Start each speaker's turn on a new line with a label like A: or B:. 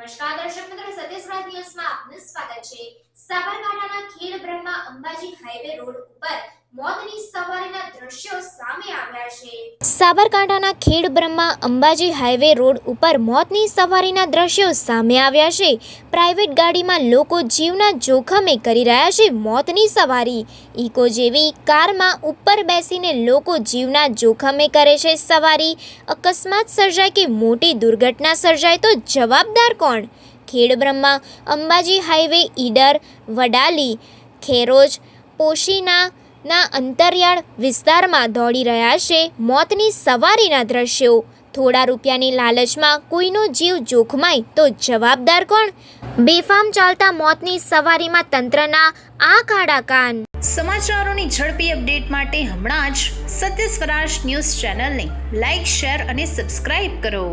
A: નમસ્કાર દર્શક મિત્રો સત્યસ્વરાજ ન્યૂઝમાં આપનું સ્વાગત છે. સાબરકાંઠાના ખેડ બ્રહ્મા અંબાજી હાઈવે રોડ ઉપર મોતની સવાર સાબરકાંઠાના ખેડ બ્રહ્મા અંબાજી હાઈવે રોડ ઉપર મોતની સવારીના દ્રશ્યો સામે આવ્યા છે. પ્રાઇવેટ ગાડીમાં લોકો જીવના જોખમે કરી રહ્યા છે મોતની સવારી. ઇકો જેવી કારમાં ઉપર બેસીને લોકો જીવના જોખમે કરે છે સવારી. અકસ્માત સર્જાય કે મોટી દુર્ઘટના સર્જાય તો જવાબદાર કોણ? ખેડબ્રહ્મા અંબાજી હાઈવે ઈડર, વડાલી, ખેરોજ, પોશીના ના અંતરિયાળ વિસ્તારમાં દોડી રહ્યા છે મોતની સવારીના દ્રશ્યો. થોડા રૂપિયાની લાલચમાં કોઈનો જીવ જોખમાય તો જવાબદાર કોણ? બેફામ ચાલતા મોતની સવારીમાં તંત્રના આ કાળા કાન.
B: સમાચારોની ઝડપી અપડેટ માટે હમણાં જ સત્ય સ્વરાજ ન્યૂઝ ચેનલને લાઇક શેર અને સબસ્ક્રાઇબ કરો.